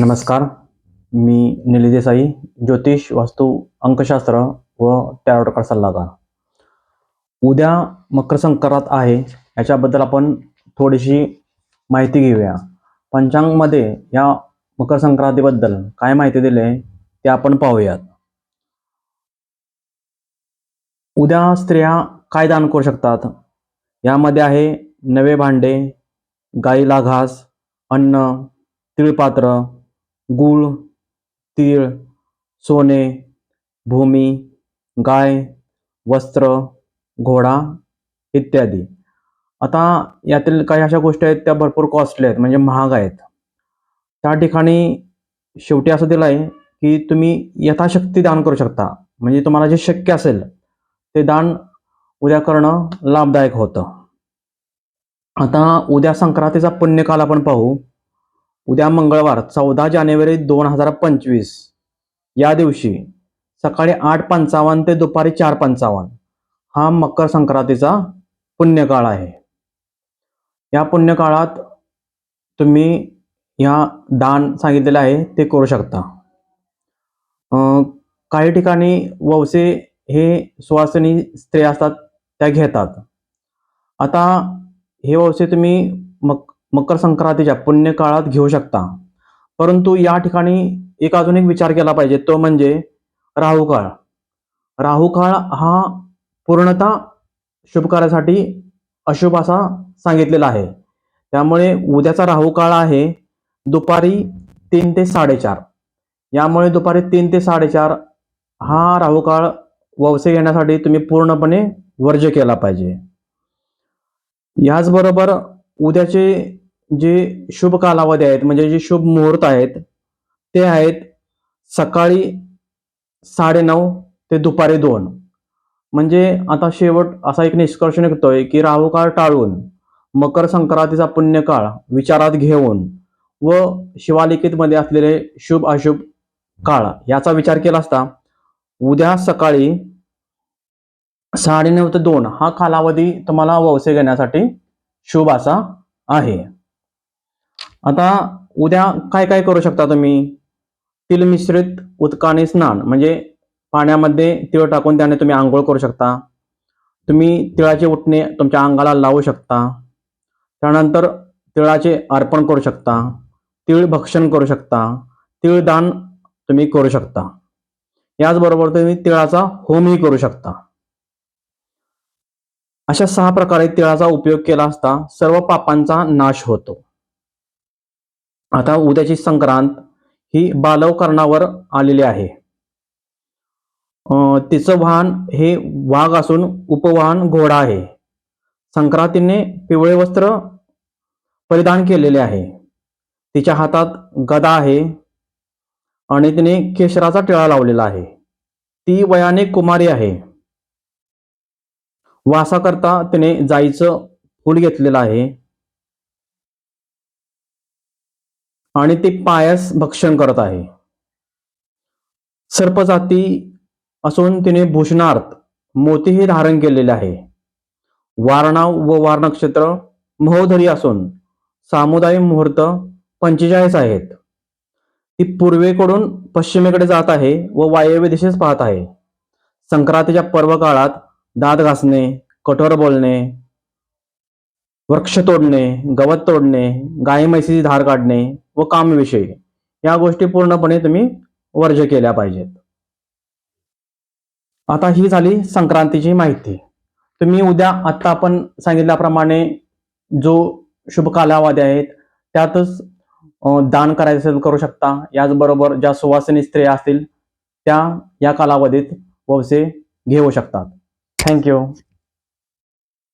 नमस्कार. मी निली देसाई ज्योतिष वास्तू अंकशास्त्र व टॅरोटकार सल्लागार. उद्या मकर संक्रांत आहे याच्याबद्दल आपण थोडीशी माहिती घेऊया. पंचांगमध्ये या मकर संक्रांतीबद्दल काय माहिती दिली आहे ते आपण पाहूयात. उद्या स्त्रिया काय दान करू शकतात? यामध्ये आहे नवे भांडे गाईला घास अन्न तिळपात्र गूळ तीळ सोने भूमी गाय वस्त्र घोडा इत्यादी. आता यातील काही अशा गोष्टी आहेत त्या भरपूर कॉस्टली आहेत म्हणजे महाग आहेत. त्या ठिकाणी शेवटी असं दिलं आहे की तुम्ही यथाशक्ती दान करू शकता. म्हणजे तुम्हाला जे शक्य असेल ते दान उद्या करणं लाभदायक होतं. आता उद्या संक्रांतीचा पुण्यकाल आपण पाहू. उद्या मंगळवार चौदा जानेवारी दोन हजार पंचवीस. या दिवशी सकाळी आठ पंचावन्न ते दुपारी चार पंचावन्न. हा मकर संक्रांतीचा पुण्यकाळ आहे. या पुण्यकाळात तुम्ही या दान सांगितलेलं आहे ते करू शकता. अं, काही ठिकाणी ववसे हे सुवासिनी स्त्रिया असतात त्या घेतात. आता हे ववसे तुम्ही मक मकर संक्रांतीच्या पुण्य काळात घेऊ शकता. परंतु या ठिकाणी एक अजून एक विचार केला पाहिजे तो म्हणजे राहू काळ राहू काळ हा पूर्णतः शुभ कार्यासाठी अशुभ असा सांगितलेला आहे. त्यामुळे उद्याचा राहू काळ आहे दुपारी तीन ते साडेचार. यामुळे दुपारी तीन ते साडेचार हा राहू काळ ववसे घेण्यासाठी तुम्ही पूर्णपणे वर्ज्य केला पाहिजे. याचबरोबर उद्याचे जे शुभ कालावधी आहेत म्हणजे जे शुभ मुहूर्त आहेत ते आहेत सकाळी साडेनऊ ते दुपारी दोन. म्हणजे आता शेवट असा एक निष्कर्ष निघतोय की राहू काळ टाळून मकर संक्रांतीचा पुण्यकाळ विचारात घेऊन व शिवालिकेतमध्ये असलेले शुभ अशुभ काळ याचा विचार केला असता उद्या सकाळी साडेनऊ ते दोन हा कालावधी तुम्हाला ववसे घेण्यासाठी शुभ असा आहे. आता उद्या काय काय करू शकता तुम्ही? तिल मिश्रित उदकाने स्नान म्हणजे पाण्यामध्ये तिळ टाकून त्याने तुम्ही आंघोळ करू शकता. तुम्ही तिळाचे उठणे तुमच्या अंगाला लावू शकता. त्यानंतर तिळाचे अर्पण करू शकता. तिळ भक्षण करू शकता. तिळ दान तुम्ही करू शकता. याचबरोबर तुम्ही तिळाचा होमही करू शकता. अशा सहा प्रकारे तिळाचा उपयोग केला असता सर्व पापांचा नाश होतो. आता उद्याची संक्रांत ही बालवकरणावर आलेली आहे. तिचं वाहन हे वाघ असून उपवाहन घोडा आहे. संक्रांतीने पिवळे वस्त्र परिधान केलेले आहे. तिच्या हातात गदा आहे आणि तिने केशराचा टिळा लावलेला आहे. ती वयाने कुमारी आहे. वासाकरता तिने जाईचं फूल घेतलेलं आहे. आणि ती पायास भक्षण करत आहे. सर्पजाती असून तिने भूषणार्थ मोतीही धारण केलेले आहे. वारणाव व वारणक्षेत्र महोदरी असून सामुदायिक मुहूर्त पंचेचाळीस आहेत. ती पूर्वेकडून पश्चिमेकडे जात आहे व वायव्य दिशेस पाहत आहे. संक्रांतीच्या पर्व काळात दात घासणे कठोर बोलणे वृक्ष तोडणे गवत तोडणे गाय म्हैसीची धार काढणे व कामविषयी. या गोष्टी पूर्णपणे तुम्ही वर्ज केल्या पाहिजेत. आता ही झाली संक्रांतीची माहिती. तुम्ही उद्या आता आपण सांगितल्याप्रमाणे जो शुभ कालावधी आहेत त्यातच दान करायचं असेल करू शकता. याचबरोबर ज्या सुवासिनी स्त्रिया असतील त्या या कालावधीत ववसे घेऊ शकतात. थँक्यू.